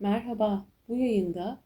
Merhaba, bu yayında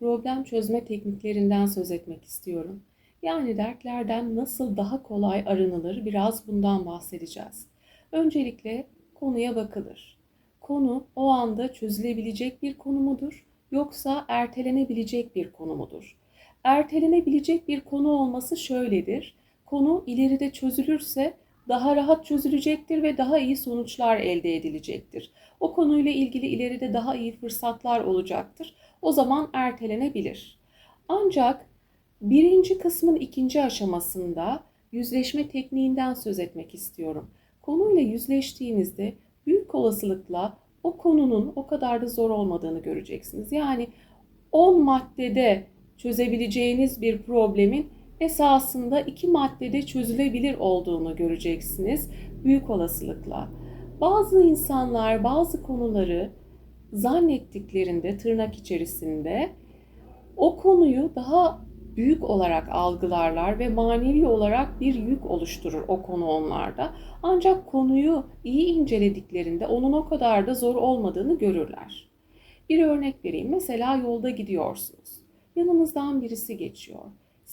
problem çözme tekniklerinden söz etmek istiyorum. Yani dertlerden nasıl daha kolay arınılır biraz bundan bahsedeceğiz. Öncelikle konuya bakılır. Konu o anda çözülebilecek bir konu mudur yoksa ertelenebilecek bir konu mudur? Ertelenebilecek bir konu olması şöyledir. Konu ileride çözülürse daha rahat çözülecektir ve daha iyi sonuçlar elde edilecektir. O konuyla ilgili ileride daha iyi fırsatlar olacaktır. O zaman ertelenebilir. Ancak birinci kısmın ikinci aşamasında yüzleşme tekniğinden söz etmek istiyorum. Konuyla yüzleştiğinizde büyük olasılıkla o konunun o kadar da zor olmadığını göreceksiniz. Yani 10 maddede çözebileceğiniz bir problemin esasında iki maddede çözülebilir olduğunu göreceksiniz büyük olasılıkla. Bazı insanlar bazı konuları zannettiklerinde tırnak içerisinde o konuyu daha büyük olarak algılarlar ve manevi olarak bir yük oluşturur o konu onlarda. Ancak konuyu iyi incelediklerinde onun o kadar da zor olmadığını görürler. Bir örnek vereyim. Mesela yolda gidiyorsunuz. Yanınızdan birisi geçiyor.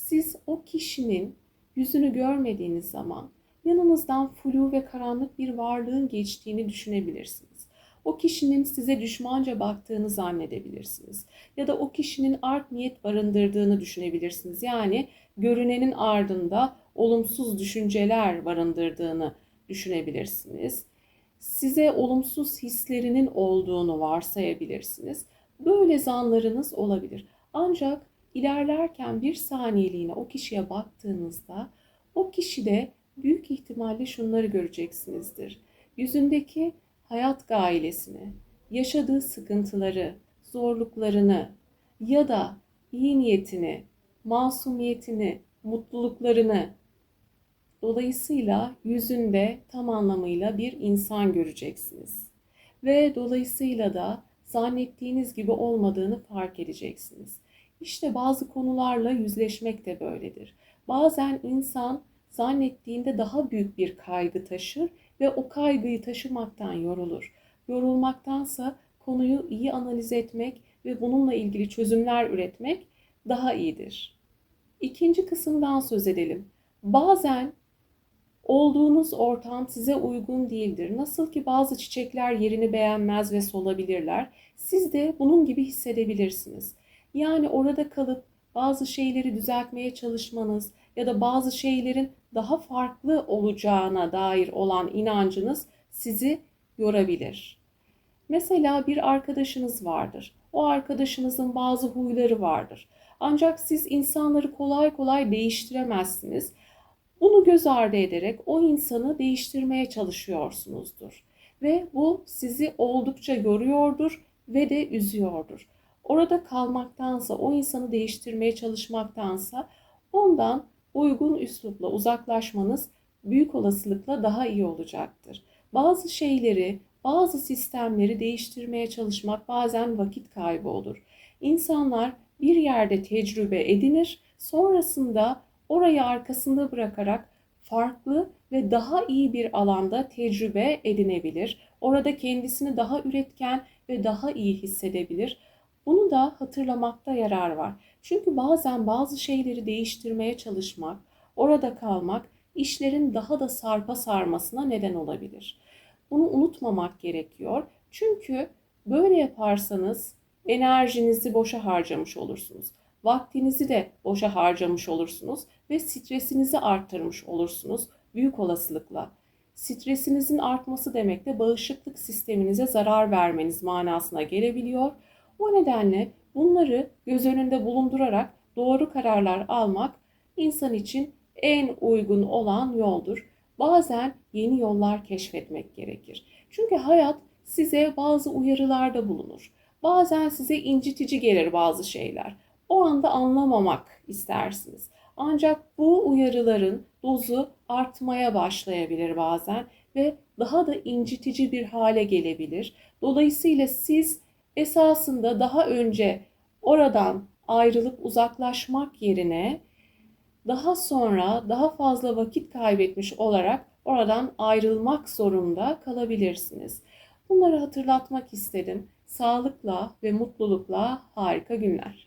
Siz o kişinin yüzünü görmediğiniz zaman yanınızdan flu ve karanlık bir varlığın geçtiğini düşünebilirsiniz. O kişinin size düşmanca baktığını zannedebilirsiniz. Ya da o kişinin art niyet barındırdığını düşünebilirsiniz. Yani görünenin ardında olumsuz düşünceler barındırdığını düşünebilirsiniz. Size olumsuz hislerinin olduğunu varsayabilirsiniz. Böyle zanlarınız olabilir. Ancak ilerlerken bir saniyeliğine o kişiye baktığınızda o kişide büyük ihtimalle şunları göreceksinizdir. Yüzündeki hayat gailesini, yaşadığı sıkıntıları, zorluklarını ya da iyi niyetini, masumiyetini, mutluluklarını dolayısıyla yüzünde tam anlamıyla bir insan göreceksiniz. Ve dolayısıyla da zannettiğiniz gibi olmadığını fark edeceksiniz. İşte bazı konularla yüzleşmek de böyledir. Bazen insan zannettiğinde daha büyük bir kaygı taşır ve o kaygıyı taşımaktan yorulur. Yorulmaktansa konuyu iyi analiz etmek ve bununla ilgili çözümler üretmek daha iyidir. İkinci kısımdan söz edelim. Bazen olduğunuz ortam size uygun değildir. Nasıl ki bazı çiçekler yerini beğenmez ve solabilirler. Siz de bunun gibi hissedebilirsiniz. Yani orada kalıp bazı şeyleri düzeltmeye çalışmanız ya da bazı şeylerin daha farklı olacağına dair olan inancınız sizi yorabilir. Mesela bir arkadaşınız vardır. O arkadaşınızın bazı huyları vardır. Ancak siz insanları kolay kolay değiştiremezsiniz. Bunu göz ardı ederek o insanı değiştirmeye çalışıyorsunuzdur. Ve bu sizi oldukça yoruyordur ve de üzüyordur. Orada kalmaktansa, o insanı değiştirmeye çalışmaktansa ondan uygun üslupla uzaklaşmanız büyük olasılıkla daha iyi olacaktır. Bazı şeyleri, bazı sistemleri değiştirmeye çalışmak bazen vakit kaybı olur. İnsanlar bir yerde tecrübe edinir, sonrasında orayı arkasında bırakarak farklı ve daha iyi bir alanda tecrübe edinebilir. Orada kendisini daha üretken ve daha iyi hissedebilir. Bunu da hatırlamakta yarar var. Çünkü bazen bazı şeyleri değiştirmeye çalışmak, orada kalmak işlerin daha da sarpa sarmasına neden olabilir. Bunu unutmamak gerekiyor. Çünkü böyle yaparsanız enerjinizi boşa harcamış olursunuz. Vaktinizi de boşa harcamış olursunuz ve stresinizi arttırmış olursunuz büyük olasılıkla. Stresinizin artması demek de bağışıklık sisteminize zarar vermeniz manasına gelebiliyor. O nedenle bunları göz önünde bulundurarak doğru kararlar almak insan için en uygun olan yoldur. Bazen yeni yollar keşfetmek gerekir. Çünkü hayat size bazı uyarılarda bulunur. Bazen size incitici gelir bazı şeyler. O anda anlamamak istersiniz. Ancak bu uyarıların dozu artmaya başlayabilir bazen ve daha da incitici bir hale gelebilir. Dolayısıyla siz esasında daha önce oradan ayrılıp uzaklaşmak yerine daha sonra daha fazla vakit kaybetmiş olarak oradan ayrılmak zorunda kalabilirsiniz. Bunları hatırlatmak istedim. Sağlıkla ve mutlulukla harika günler.